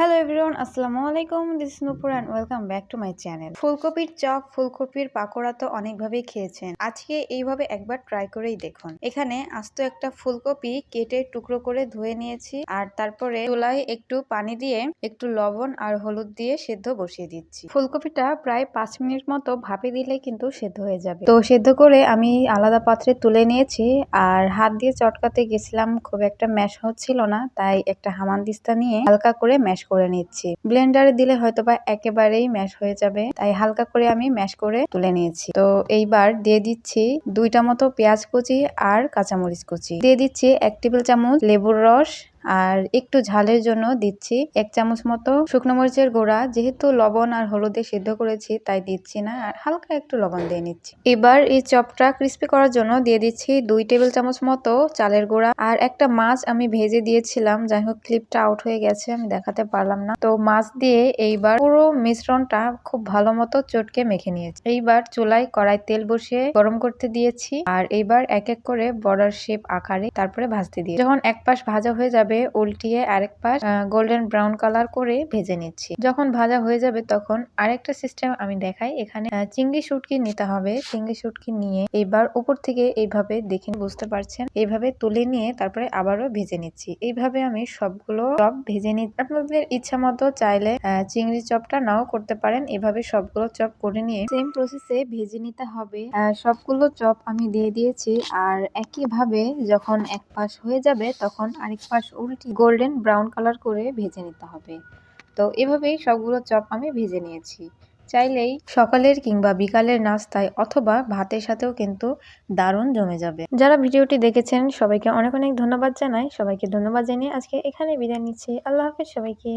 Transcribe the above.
Hello everyone আসসালামু আলাইকুম this Nupur and welcome back to my channel ফুলকপির chop ফুলকপির পাকোড়া তো অনেকভাবেই খেয়েছেন। আজকে এইভাবে একবার ট্রাই করেই দেখুন। এখানে আস্ত একটা ফুলকপি কেটে টুকরো করে ধুয়ে নিয়েছি আর তারপরে চুলায় একটু পানি দিয়ে একটু লবণ আর হলুদ দিয়ে সেদ্ধ বসিয়ে দিচ্ছি। ফুলকপিটা প্রায় পাঁচ মিনিট মতো ভাপে দিলে কিন্তু সেদ্ধ হয়ে যাবে। তো সেদ্ধ করে আমি আলাদা পাত্রে তুলে নিয়েছি আর হাত দিয়ে চটকাতে গেছিলাম, খুব একটা ম্যাশ হচ্ছিল না, তাই একটা হামানদিস্তা নিয়ে হালকা করে ম্যাশ করে নিচ্ছি। ব্লেন্ডারে দিলে হয়তো বা একেবারেই ম্যাশ হয়ে যাবে, তাই হালকা করে আমি ম্যাশ করে তুলে নিয়েছি। তো এইবার দিয়ে দিচ্ছি দুইটা মতো পেঁয়াজ কুচি আর কাঁচামরিচ কুচি। দিয়ে দিচ্ছি এক টেবিল চামচ লেবুর রস আর একটু ঝালের জন্য দিচ্ছি। এক চামচ মতো শুকনো মরিচের গুঁড়া। যেহেতু লবণ আর হলুদে সিদ্ধ করেছি, তাই দিচ্ছি না। আর হালকা একটু লবণ দিয়ে নিচ্ছি। এবার এই চপটা ক্রিস্পি করার জন্য দিয়ে দিচ্ছি দুই টেবিল চামচ মতো চালের গুঁড়া। আর একটা মাছ আমি ভেজে দিয়েছিলাম। যাই হোক ক্লিপটা আউট হয়ে গেছে, আমি দেখাতে পারলাম না। তো মাছ দিয়ে এইবার পুরো মিশ্রণটা খুব ভালো মতো চটকে মেখে নিয়েছি। এইবার চুলায় কড়াই তেল বসিয়ে গরম করতে দিয়েছি। আর এইবার এক এক করে বর্ডার শেপ আকারে তারপরে ভাজতে দিয়ে যখন এক পাশ ভাজা হয়ে যাবে উল্টিয়ে আরেক পাশ গোল্ডেন ব্রাউন কালার করে ভেজে নিচ্ছি। যখন ভাজা হয়ে যাবে তখন আরেকটা সিস্টেম আমি দেখাই। এখানে চিংড়ি শুটকি নিতে হবে। চিংড়ি শুটকি নিয়ে এইবার উপর থেকে এইভাবে দেখে বুঝতে পারছেন? এইভাবে তুলে নিয়ে তারপরে আবারও ভেজে নিচ্ছি। এইভাবে আমি সবগুলো চপ ভেজে নিচ্ছি। আপনাদের ইচ্ছা মতো চাইলে চিংড়ি চপটা নাও করতে পারেন। এভাবে সবগুলো চপ করে নিয়ে সেম প্রসেসে ভেজে নিতে হবে। সবগুলো চপ আমি দিয়ে দিয়েছি। আর একইভাবে যখন এক পাশ হয়ে যাবে তখন আরেক পাশ উল্টি গোল্ডেন ব্রাউন কালার করে ভেজে নিতে হবে। তো এভাবেই সবগুলো চপ আমি ভেজে নিয়েছি। চাইলেই সকালের কিংবা বিকালের নাস্তায় অথবা ভাতের সাথেও কিন্তু দারুণ জমে যাবে। যারা ভিডিওটি দেখেছেন, সবাইকে অনেক অনেক ধন্যবাদ জানাই। সবাইকে ধন্যবাদ জানিয়ে আজকে এখানে বিদায় নিচ্ছি। আল্লাহ হাফেজ সবাইকে।